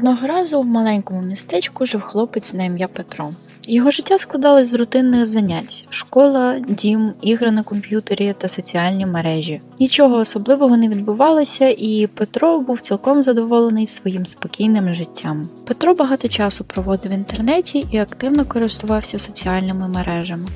Одного разу в маленькому містечку жив хлопець на ім'я Петро. Його життя складалось з рутинних занять: школа, дім, ігри на комп'ютері та соціальні мережі. Нічого особливого не відбувалося, і Петро був цілком задоволений своїм спокійним життям. Петро багато часу проводив в інтернеті і активно користувався соціальними мережами.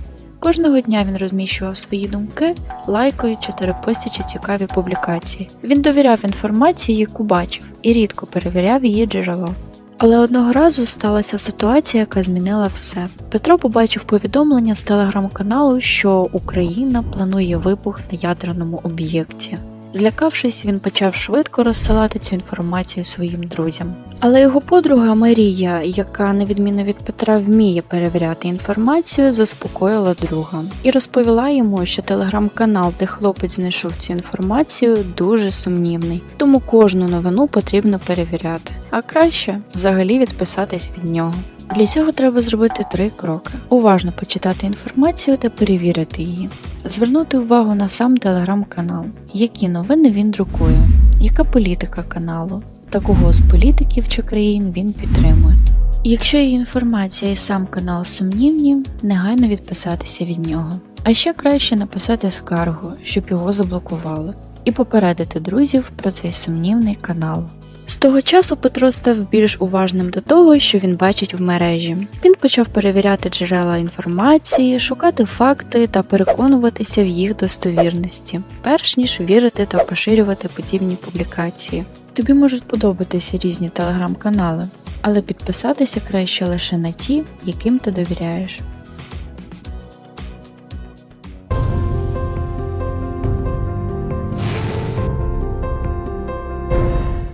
Кожного дня він розміщував свої думки, лайкаючи та репостячи цікаві публікації. Він довіряв інформації, яку бачив, і рідко перевіряв її джерело. Але одного разу сталася ситуація, яка змінила все. Петро побачив повідомлення з телеграм-каналу, що Україна планує вибух на ядерному об'єкті. Злякавшись, він почав швидко розсилати цю інформацію своїм друзям. Але його подруга Марія, яка на відміну від Петра вміє перевіряти інформацію, заспокоїла друга і розповіла йому, що телеграм-канал, де хлопець знайшов цю інформацію, дуже сумнівний, тому кожну новину потрібно перевіряти, а краще взагалі відписатись від нього. Для цього треба зробити три кроки: уважно почитати інформацію та перевірити її, звернути увагу на сам телеграм-канал, які новини він друкує, яка політика каналу? Та кого з політиків чи країн він підтримує. Якщо є інформація і сам канал сумнівні, негайно відписатися від нього. А ще краще написати скаргу, щоб його заблокували, і попередити друзів про цей сумнівний канал. З того часу Петро став більш уважним до того, що він бачить в мережі. Він почав перевіряти джерела інформації, шукати факти та переконуватися в їх достовірності, перш ніж вірити та поширювати подібні публікації. Тобі можуть подобатися різні телеграм-канали, але підписатися краще лише на ті, яким ти довіряєш.